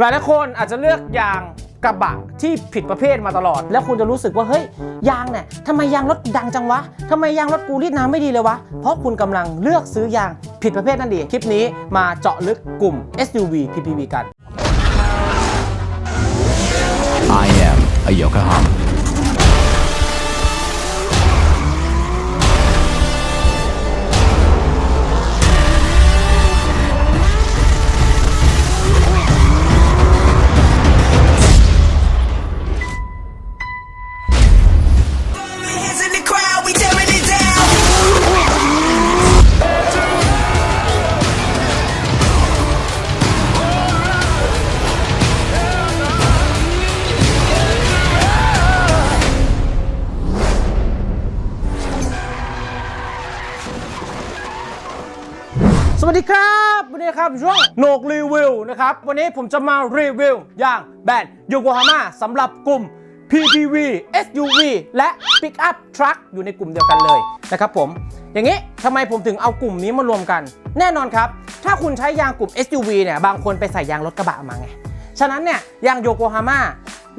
หลายหลายคนอาจจะเลือกยางกระบะที่ผิดประเภทมาตลอด แล้วคุณจะรู้สึกว่าเฮ้ยยางเนี่ยทำไมยางรถดังจังวะทำไมยางรถกูรีดน้ำไม่ดีเลยวะ เพราะคุณกำลังเลือกซื้อยางผิดประเภทนั่นดีคลิปนี้มาเจาะลึกกลุ่ม SUV PPV กัน I am a Yokohama. วัสดีครับวันนี้ครับช่วงโหนกรีวิวนะครับ วันนี้ผมจะมารีวิวยางแบรนด์โยโกฮาม่าสำหรับกลุ่ม PPV SUV และ Pickup Truck อยู่ในกลุ่มเดียวกันเลยนะครับผม อย่างนี้ทำไมผมถึงเอากลุ่มนี้มารวมกัน แน่นอนครับ ถ้าคุณใช้ยางกลุ่ม SUV เนี่ยบางคนไปใส่ยางรถกระบะมาไง ฉะนั้นเนี่ยยางโยโกฮาม่า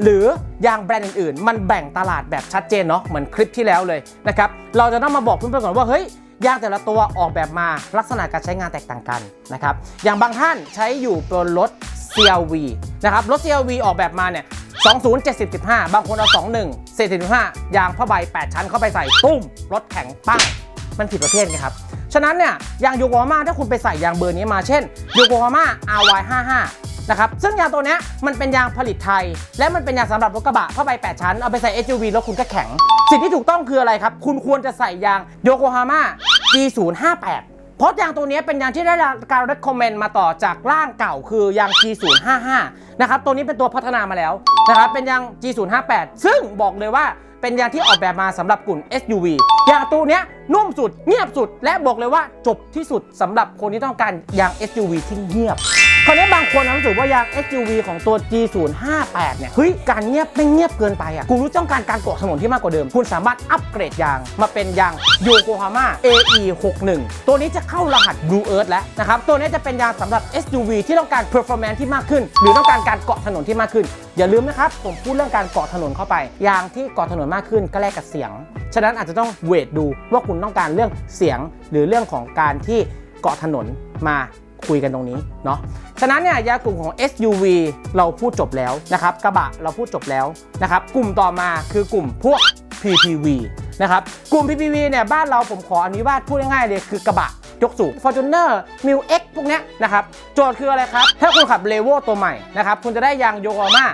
หรือยางแบรนด์อื่นๆ มันแบ่งตลาดแบบชัดเจนเนาะเหมือนคลิปที่แล้วเลยนะครับ เราจะต้องมาบอกเพื่อนๆก่อนว่าเฮ้ย ยางแต่ละตัวออกแบบมาลักษณะการใช้งานแตกต่างกันนะครับอย่างบางท่านใช้อยู่บนรถ CRV นะครับรถ CRV ออกแบบมาเนี่ย20 70 15 บางคนเอา 21 45 ยางผ้าใบ 8 ชั้นเข้าไปใส่ตุ้ม รถแข็งปั้ง มันผิดประเภทไงครับ ฉะนั้นเนี่ย ยางโยโกฮาม่าถ้าคุณไปใส่ยางเบอร์นี้มาเช่นโยโกฮาม่า RY55 นะครับ ซึ่งยางตัวนี้มันเป็นยางผลิตไทย และมันเป็นยางสำหรับรถกระบะผ้าใบ 8 ชั้น เอาไปใส่ SUV แล้วคุณก็แข็ง สิ่งที่ถูกต้องคืออะไรครับ คุณควรจะใส่ยางโยโกฮาม่า G058 เพราะยางตัวนี้เป็นยางที่ได้การ recommend มาต่อจากร่างเก่าคือยาง G055 นะครับ ตัวนี้เป็นตัวพัฒนามาแล้วนะครับ เป็นยาง G058 ซึ่งบอกเลยว่าเป็นยางที่ออกแบบมาสำหรับกลุ่ม SUV ยางตัวนี้นุ่มสุด เงียบสุด และบอกเลยว่าจบที่สุดสำหรับคนที่ต้องการยาง SUV ที่เงียบ คราวนี้บางคนรู้สึกว่ายาง SUV ของตัว G058 เนี่ย เฮ้ย การเงียบไม่เงียบเกินไปอะคุณรู้ต้องการการเกาะถนนที่มากกว่าเดิม คุณสามารถอัปเกรดยางมาเป็นยาง Yokohama AE61 ตัวนี้จะเข้ารหัส Blue Earth แล้วนะครับ ตัวนี้จะเป็นยางสำหรับ SUV ที่ต้องการ performance ที่มากขึ้น หรือต้องการการเกาะถนนที่มากขึ้น อย่าลืมนะครับ ผมพูดเรื่องการเกาะถนนเข้าไป ยางที่เกาะถนนมากขึ้นก็แลกกับเสียง ฉะนั้นอาจจะต้องเวทดูว่าคุณต้องการเรื่องเสียงหรือเรื่องของการที่เกาะถนนมา คุยกันตรงนี้เนาะฉะนั้นเนี่ยยากลุ่มของ SUV เราพูดจบแล้วนะครับกระบะเราพูดจบแล้วนะครับกลุ่มต่อมาคือกลุ่มพวก PPV นะครับกลุ่ม PPV เนี่ยบ้านเราผมขออนุญาตพูดง่ายๆเลยคือกระบะยกสูง Fortuner m i l X พวกเนี้ยนะครับ โจทย์คืออะไรครับ ถ้าคุณขับ r e v o ตัวใหม่นะครับ คุณจะได้ยาง Yokohama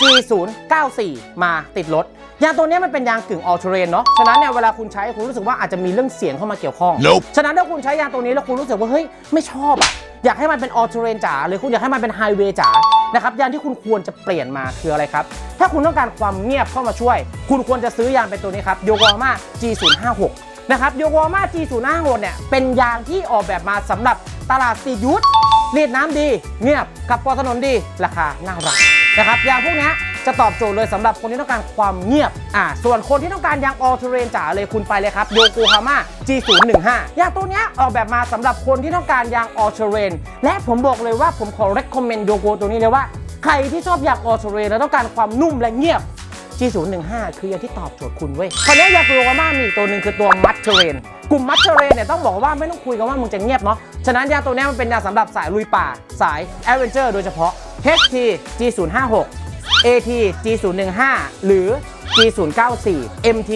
G094 มาติดรถ ยางตัวเนี้ยมันเป็นยางกึ่ง all terrain เนาะ ฉะนั้นเนี่ยเวลาคุณใช้คุณรู้สึกว่าอาจจะมีเรื่องเสียงเข้ามาเกี่ยวข้อง Nope ฉะนั้นถ้าคุณใช้ยางตัวนี้แล้วคุณรู้สึกว่าเฮ้ยไม่ชอบอะ อยากให้มันเป็นออโตเรนจ๋าหรือคุณอยากให้มันเป็นไฮเวย์จ๋านะครับยางที่คุณควรจะเปลี่ยนมาคืออะไรครับ ถ้าคุณต้องการความเงียบเข้ามาช่วย คุณควรจะซื้อยางเป็นตัวนี้ครับ Yokohama G056 นะครับโยโกฮาม่า G056 เนี่ยเป็นยางที่ออกแบบมาสำหรับตลาดสตรีทยูทเรียดน้ำดี เงียบขับปอถนนดีราคาน่ารักนะครับยางพวกนี้ จะตอบโจทย์เลยสำหรับคนที่ต้องการความเงียบอ่าส่วนคนที่ต้องการยางออ l เทเรนจ๋าเลยคุณไปเลยครับโยโกฮาม่า G015 ยางตัวนี้ออกแบบมาสำหรับคนที่ต้องการยางออ l เทเรนและผมบอกเลยว่าผมขอ recommend โยโกตัวนี้เลยว่าใครที่ชอบยางออ l เทเรนและต้องการความนุ่มและเงียบ G015 คือยาที่ตอบโจทย์คุณเว้ยคราวนี้ยากุโรวาม่ามีอีกตัวหนึ่งคือตัวมัตเทเรน กลุ่มมัตเทเรนเนี่ยต้องบอกว่าไม่ต้องคุยกันว่ามึงจะเงียบเนาะ ฉะนั้นยาตัวนี้มันเป็นยาสำหรับสายลุยป่า สายแอดเวนเจอร์โดยเฉพาะ HT G056 AT G015 หรือ G094 MT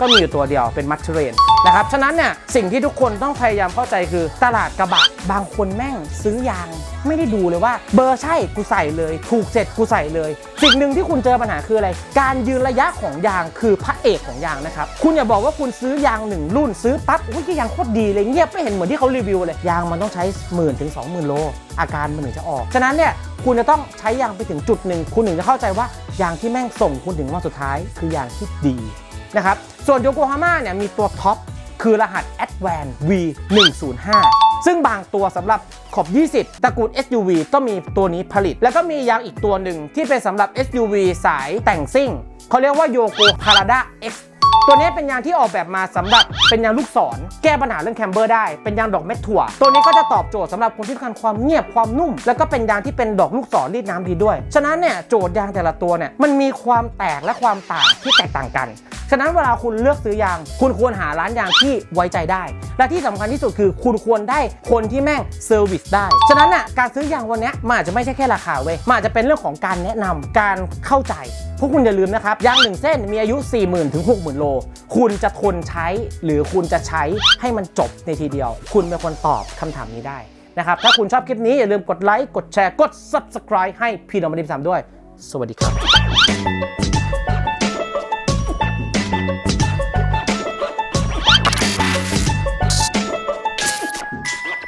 ก็มีอยู่ตัวเดียวเป็นมัตเทเรนนะครับ ฉะนั้นเนี่ยสิ่งที่ทุกคนต้องพยายามเข้าใจคือตลาดกระบะ บางคนแม่งซื้อยาง ไม่ได้ดูเลยว่า เบอร์ใช่กูใส่เลย ถูกเสร็จกูใส่เลย สิ่งหนึ่งที่คุณเจอปัญหาคืออะไร การยืนระยะของยางคือพระเอกของยางนะครับ คุณอย่าบอกว่าคุณซื้อยางหนึ่งรุ่นซื้อปั๊บอุ้ยยางโคตรดีเลยเงียบไม่เห็นเหมือนที่เขารีวิวเลยยางมันต้องใช้หมื่นถึงสองหมื่นโลอาการมันถึงจะออก ฉะนั้นเนี่ยคุณจะต้องใช้ยางไปถึงจุดหนึ่งคุณถึงจะเข้าใจว่า อย่างที่แม่งส่งคุณถึงวันสุดท้ายคือยางที่ดีนะครับ ส่วนโยโกฮาม่าเนี่ยมีตัวท็อปคือรหัส Advan V105 ซึ่งบางตัวสำหรับขอบ 20 ตระกูล SUV ก็มีตัวนี้ผลิต แล้วก็มียางอีกตัวหนึ่งที่เป็นสำหรับ SUV สายแต่งซิ่ง เขาเรียกว่าโยโกพาราดา X ตัวนี้เป็นยางที่ออกแบบมาสำหรับเป็นยางลูกศร แก้ปัญหาเรื่องแคมเบอร์ได้ เป็นยางดอกเม็ดถั่ว ตัวนี้ก็จะตอบโจทย์สำหรับคนที่ต้องการความเงียบความนุ่ม แล้วก็เป็นยางที่เป็นดอกลูกศรรีดน้ำดีด้วย ฉะนั้นเนี่ยโจทย์ยางแต่ละตัวเนี่ยมันมีความแตกและความต่างที่แตกต่างกัน ฉะนั้นเวลาคุณเลือกซื้อยาง คุณควรหาร้านยางที่ไว้ใจได้ และที่สำคัญที่สุดคือคุณควรได้คนที่แม่งเซอร์วิสได้ ฉะนั้นน่ะการซื้อยางวันนี้มันอาจจะไม่ใช่แค่ราคาเว้ยมันอาจจะเป็นเรื่องของการแนะนำการเข้าใจพวกคุณอย่าลืมนะครับยางหนึ่งเส้นมีอายุ 40,000ถึง60,000 โล คุณจะทนใช้หรือคุณจะใช้ให้มันจบในทีเดียว คุณเป็นคนตอบคำถามนี้ได้นะครับ ถ้าคุณชอบคลิปนี้ อย่าลืมกดไลค์ กดแชร์ กด subscribe ให้พี่น้องมาดิมสามด้วย สวัสดีครับ